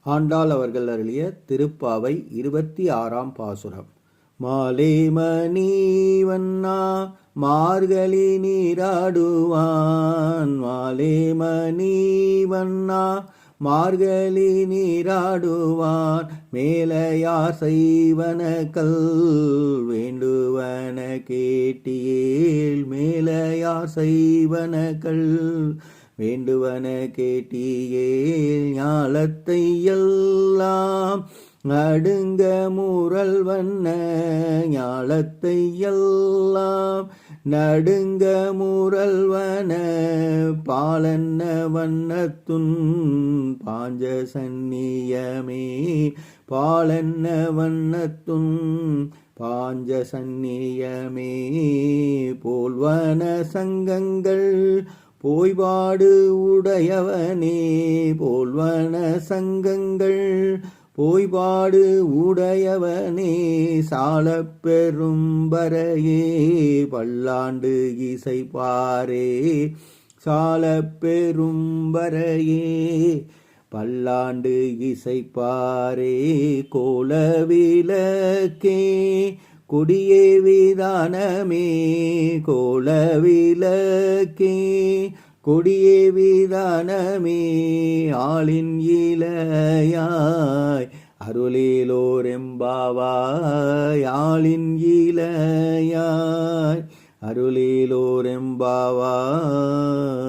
ஆண்டாள் அவர்கள் அருளிய திருப்பாவை இருபத்தி ஆறாம் பாசுரம். மாலே மணி வண்ணா மார்கழி நீராடுவான். மாலே மணி வண்ணா மார்கழி நீராடுவான். மேலையார் செய்வன கல் வேண்டுவன கேட்டியேல். மேலையார் செய்வன கல் வேண்டுவன கேட்டியேல். காலத்தை எல்லாம் நடுங்க முரல் வண்ண ஞாலத்தை எல்லாம் நடுங்க முரல்வன பாலன்ன வண்ணத்துன் பாஞ்ச சந்நியமே பாலன்ன வண்ணத்துன் பாஞ்ச சந்நியமே போல்வன சங்கங்கள் போய்பாடு உடையவனே போல்வன சங்கங்கள். போய்பாடு உடையவனே சாலப் பெரும்பரையே பல்லாண்டு இசைப்பாரே. சாலப் பெரும்பரையே பல்லாண்டு இசைப்பாரே. கோலவிலக்கே குடியே விதானமே கோலவிலக்கே கொடியே விதானமே ஆளின் இலையாய். அருளிலோரெம்பாவாய் ஆளின் இலையாய். அருளிலோரெம்பாவாய்.